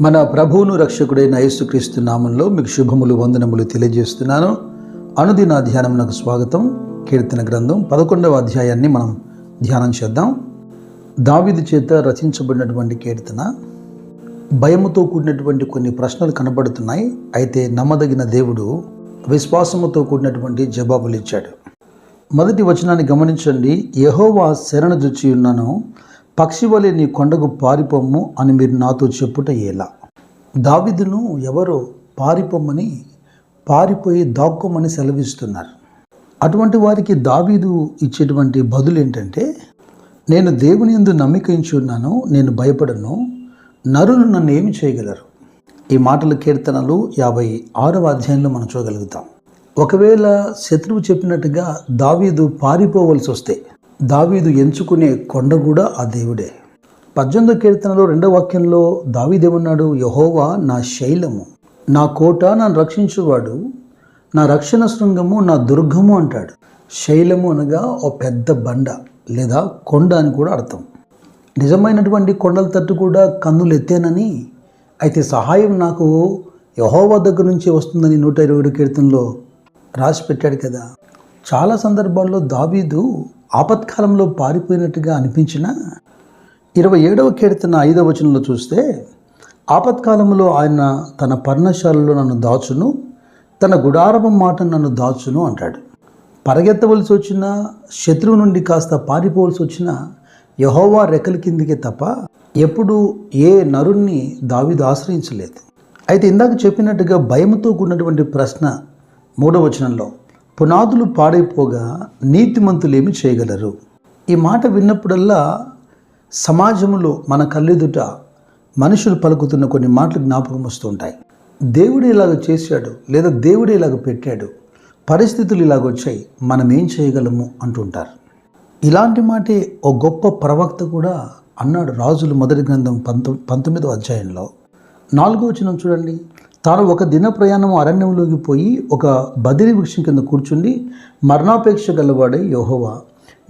మన ప్రభువును రక్షకుడైన యేసుక్రీస్తు నామంలో మీకు శుభములు వందనములు తెలియజేస్తున్నాను. అనుదిన ధ్యానమునకు స్వాగతం. కీర్తన గ్రంథం పదకొండవ అధ్యాయాన్ని మనం ధ్యానం చేద్దాం. దావిది చేత రచించబడినటువంటి కీర్తన. భయముతో కూడినటువంటి కొన్ని ప్రశ్నలు కనబడుతున్నాయి. అయితే నమ్మదగిన దేవుడు విశ్వాసముతో కూడినటువంటి జవాబులు ఇచ్చాడు. మొదటి వచనాన్ని గమనించండి. యహోవా శరణ జుచ్చి ఉన్నాను. పక్షి వలె నీ కొండకు పారిపోమ్ము అని మీరు నాతో చెప్పుట ఎలా? దావిదును ఎవరో పారిపోమ్మని పారిపోయి దాక్కోమని సెలవిస్తున్నారు. అటువంటి వారికి దావీదు ఇచ్చేటువంటి బదులు ఏంటంటే నేను దేవుని ఎందు నమ్మికించి ఉన్నాను నేను భయపడను నరులు నన్ను ఏమి చేయగలరు? ఈ మాటల కీర్తనలు యాభై ఆరవ అధ్యాయంలో మనం చూడగలుగుతాం. ఒకవేళ శత్రువు చెప్పినట్టుగా దావీదు పారిపోవలసి వస్తే దావీదు ఎంచుకునే కొండ కూడా ఆ దేవుడే. పద్దెనిమిదో కీర్తనలో రెండో వాక్యంలో దావీదేమన్నాడు యహోవా నా శైలము నా కోట నన్ను రక్షించువాడు నా రక్షణ శృంగము నా దుర్గము అంటాడు. శైలము అనగా ఓ పెద్ద బండ లేదా కొండ అని కూడా అర్థం. నిజమైనటువంటి కొండల తట్టు కూడా కన్నులు ఎత్తేనని అయితే సహాయం నాకు యహోవా దగ్గర నుంచి వస్తుందని నూట ఇరవై ఏడు కీర్తనలో రాసి పెట్టాడు కదా. చాలా సందర్భాల్లో దావీదు ఆపత్కాలంలో పారిపోయినట్టుగా అనిపించిన ఇరవై ఏడవ కీర్తన ఐదవ వచనంలో చూస్తే ఆపత్కాలంలో ఆయన తన పర్ణశాలలో నన్ను దాచును తన గుడారవం మాట నన్ను దాచును అంటాడు. పరిగెత్తవలసి వచ్చిన శత్రువు నుండి కాస్త పారిపోవలసి వచ్చిన యహోవా రెక్కల కిందకే తప్ప ఎప్పుడు ఏ నరుణ్ణి దావీదు ఆశ్రయించలేదు. అయితే ఇందాక చెప్పినట్టుగా భయంతో కూడినటువంటి ప్రశ్న మూడవ వచనంలో పునాదులు పాడైపోగా నీతిమంతులు ఏమి చేయగలరు? ఈ మాట విన్నప్పుడల్లా సమాజంలో మన కళ్ళెదుట మనుషులు పలుకుతున్న కొన్ని మాటలు జ్ఞాపకం వస్తుంటాయి. దేవుడు ఇలాగ చేశాడు లేదా దేవుడు ఇలాగ పెట్టాడు. పరిస్థితులు ఇలాగ వచ్చాయి. మనం ఏం చేయగలము అంటుంటారు. ఇలాంటి మాటే ఓ గొప్ప ప్రవక్త కూడా అన్నాడు రాజులు మొదటి గ్రంథం పంతొ పంతొమ్మిదో అధ్యాయంలో. నాలుగో వచనం చూడండి. తాను ఒక దిన ప్రయాణం అరణ్యంలోకి పోయి ఒక బదిరి వృక్షం కింద కూర్చుండి మరణాపేక్ష గలవాడే యోహోవా.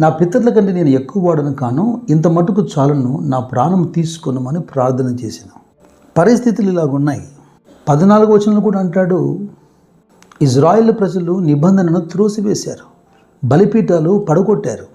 నా పితరుల కంటే నేను ఎక్కువ వాడను కాను ఇంత మటుకు చాలును నా ప్రాణం తీసుకొనమని ప్రార్థన చేసిన పరిస్థితులు ఇలాగున్నాయి పద్నాలుగు వచనంలో కూడా అంటాడు ఇజ్రాయిల్ ప్రజలు నిబంధనను త్రోసివేశారు బలిపీఠాలు పడగొట్టారు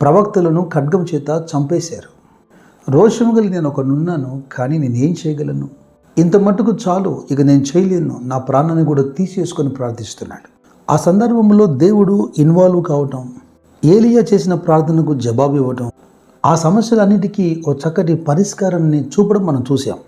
ప్రవక్తలను ఖడ్గం చేత చంపేశారు. రోషము గలి నేను ఒకనున్నాను కానీ నేనేం చేయగలను? ఇంత మట్టుకు చాలు ఇక నేను చేయలేను నా ప్రాణాన్ని కూడా తీసేసుకొని ప్రార్థిస్తున్నాడు. ఆ సందర్భంలో దేవుడు ఇన్వాల్వ్ కావటం ఏలియా చేసిన ప్రార్థనకు జవాబు ఇవ్వటం ఆ సమస్యలన్నిటికీ ఓ చక్కటి పరిష్కారాన్ని చూపడం మనం చూసాం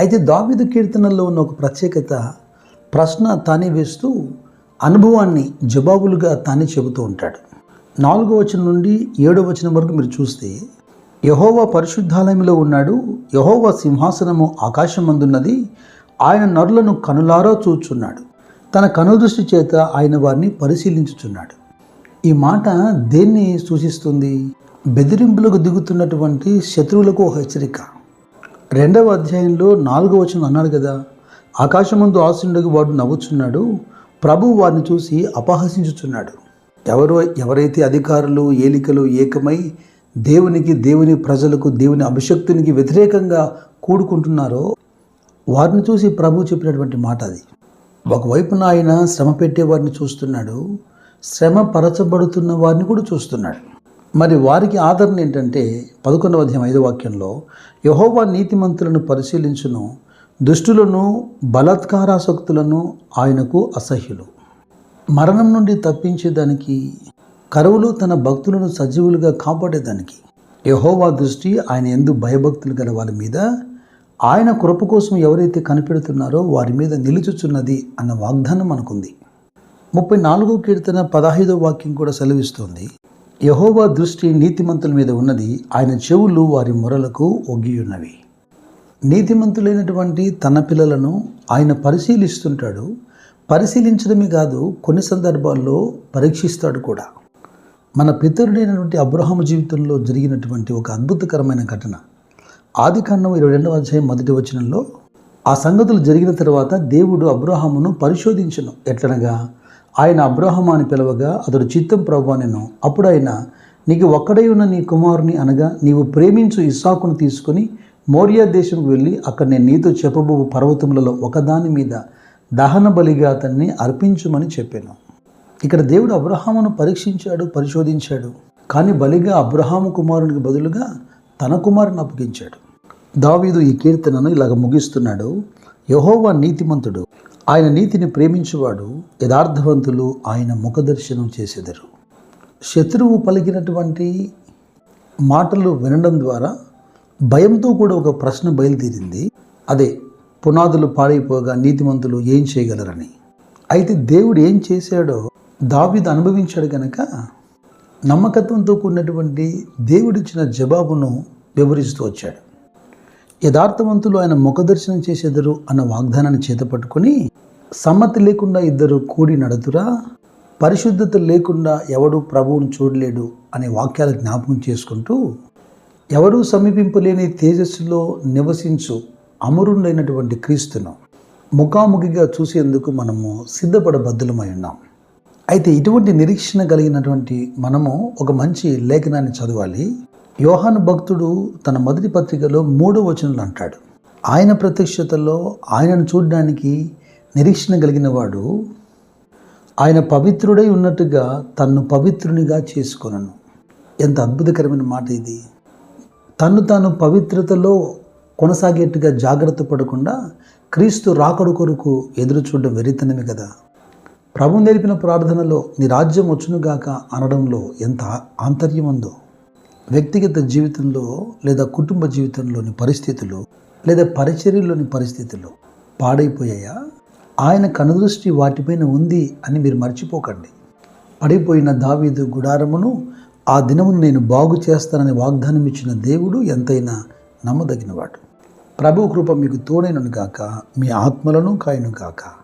అయితే దావిదు కీర్తనల్లో ఉన్న ఒక ప్రత్యేకత ప్రశ్న తానే వేస్తూ అనుభవాన్ని జవాబులుగా తానే చెబుతూ ఉంటాడు. నాలుగో వచనం నుండి ఏడో వచనం వరకు మీరు చూస్తే యహోవ పరిశుద్ధాలయంలో ఉన్నాడు. యహోవ సింహాసనము ఆకాశమందున్నది. ఆయన నరులను కనులారా చూచున్నాడు. తన కనుదృష్టి చేత ఆయన వారిని పరిశీలించుచున్నాడు. ఈ మాట దేన్ని సూచిస్తుంది? బెదిరింపులకు దిగుతున్నటువంటి శత్రువులకు హెచ్చరిక. రెండవ అధ్యాయంలో నాలుగో వచనం అన్నాడు కదా ఆకాశమందు ఆశుండగు వాడు నవ్వుచున్నాడు ప్రభు వారిని చూసి అపహసించుచున్నాడు. ఎవరో ఎవరైతే అధికారులు ఏలికలు ఏకమై దేవునికి దేవుని ప్రజలకు దేవుని అభిషక్తునికి వ్యతిరేకంగా కూడుకుంటున్నారో వారిని చూసి ప్రభు చెప్పినటువంటి మాట అది. ఒకవైపున ఆయన శ్రమ పెట్టే వారిని చూస్తున్నాడు శ్రమ పరచబడుతున్న వారిని కూడా చూస్తున్నాడు. మరి వారికి ఆదరణ ఏంటంటే పదకొండవ అధ్యాయం ఐదో వాక్యంలో యహోవా నీతిమంతులను పరిశీలించును దుష్టులను బలాత్కారాసక్తులను ఆయనకు అసహ్యులు. మరణం నుండి తప్పించేదానికి కరువులు తన భక్తులను సజీవులుగా కాపాడేదానికి. యహోవా దృష్టి ఆయన ఎందు భయభక్తులు గల వారి మీద ఆయన కృప కోసం ఎవరైతే కనిపెడుతున్నారో వారి మీద నిలుచుచున్నది అన్న వాగ్దానం మనకుంది. ముప్పై నాలుగో కీర్తన పదహైదో వాక్యం కూడా సెలవిస్తోంది. యహోవా దృష్టి నీతిమంతుల మీద ఉన్నది ఆయన చెవులు వారి మొరలకు ఒగ్గియున్నవి. నీతిమంతులైనటువంటి తన పిల్లలను ఆయన పరిశీలిస్తుంటాడు. పరిశీలించడమే కాదు కొన్ని సందర్భాల్లో పరీక్షిస్తాడు కూడా. మన పితరుడైనటువంటి అబ్రహాము జీవితంలో జరిగినటువంటి ఒక అద్భుతకరమైన ఘటన. ఆది కాండం ఇరవై రెండవ అధ్యాయం మొదటి వచనంలో ఆ సంగతులు జరిగిన తర్వాత దేవుడు అబ్రహామును పరిశోధించను. ఎట్లనగా ఆయన అబ్రహం అని పిలవగా అతడు చిత్తం ప్రభు నేను. అప్పుడు ఆయన నీకు ఒక్కడై ఉన్న నీ కుమారుని అనగా నీవు ప్రేమించు ఇస్సాకును తీసుకొని మోరియా దేశంకు వెళ్ళి అక్కడ నేను నీతో చెప్పబో పర్వతములలో ఒకదాని మీద దహన బలిగా అతన్ని అర్పించమని చెప్పాను. ఇక్కడ దేవుడు అబ్రహామును పరీక్షించాడు పరిశోధించాడు. కానీ బలిగా అబ్రహాము కుమారునికి బదులుగా తన కుమారుని అప్పగించాడు. దావీదు ఈ కీర్తనను ఇలాగ ముగిస్తున్నాడు. యహోవా నీతిమంతుడు ఆయన నీతిని ప్రేమించువాడు యథార్థవంతులు ఆయన ముఖదర్శనం చేసేదరు. శత్రువు పలికినటువంటి మాటలు వినడం ద్వారా భయంతో కూడా ఒక ప్రశ్న బయలుదేరింది. అదే పునాదులు పాడైపోగా నీతిమంతులు ఏం చేయగలరని. అయితే దేవుడు ఏం చేశాడో దావిద్ అనుభవించాడు కనుక నమ్మకత్వంతో కూడినటువంటి దేవుడిచ్చిన జవాబును వివరిస్తూ వచ్చాడు. యథార్థవంతులు ఆయన ముఖదర్శనం చేసేదరు అన్న వాగ్దానాన్ని చేతపట్టుకుని సమ్మతి లేకుండా ఇద్దరు కూడి నడుతురా పరిశుద్ధత లేకుండా ఎవడు ప్రభువును చూడలేడు అనే వాక్యాలు జ్ఞాపకం చేసుకుంటూ ఎవరూ సమీపింపలేని తేజస్సులో నివసించు అమరుండైనటువంటి క్రీస్తును ముఖాముఖిగా చూసేందుకు మనము సిద్ధపడబద్దులమై ఉన్నాం. అయితే ఇటువంటి నిరీక్షణ కలిగినటువంటి మనము ఒక మంచి లేఖనాన్ని చదవాలి. యోహాను భక్తుడు తన మొదటి పత్రికలో మూడో వచనంలో అంటాడు. ఆయన ప్రత్యక్షతలో ఆయనను చూడడానికి నిరీక్షణ కలిగిన వాడు ఆయన పవిత్రుడై ఉన్నట్టుగా తన్ను పవిత్రునిగా చేసుకొనను. ఎంత అద్భుతకరమైన మాట ఇది. తను తాను పవిత్రతలో కొనసాగేట్టుగా జాగ్రత్త పడకుండా క్రీస్తు రాకడు కొరకు ఎదురు చూడడం వెరితనమే కదా. ప్రభు నేర్పిన ప్రార్థనలో నీ రాజ్యం వచ్చునుగాక అనడంలో ఎంత ఆంతర్యం ఉందో వ్యక్తిగత జీవితంలో లేదా కుటుంబ జీవితంలోని పరిస్థితులు లేదా పరిచర్యలోని పరిస్థితులు పాడైపోయాయా? ఆయన కనుదృష్టి వాటిపైన ఉంది అని మీరు మర్చిపోకండి. పడిపోయిన దావీదు గుడారమును ఆ దినమును నేను బాగు చేస్తానని వాగ్దానం ఇచ్చిన దేవుడు ఎంతైనా నమ్మదగినవాడు. ప్రభు కృప మీకు తోడైనను గాక మీ ఆత్మలను కాయను గాక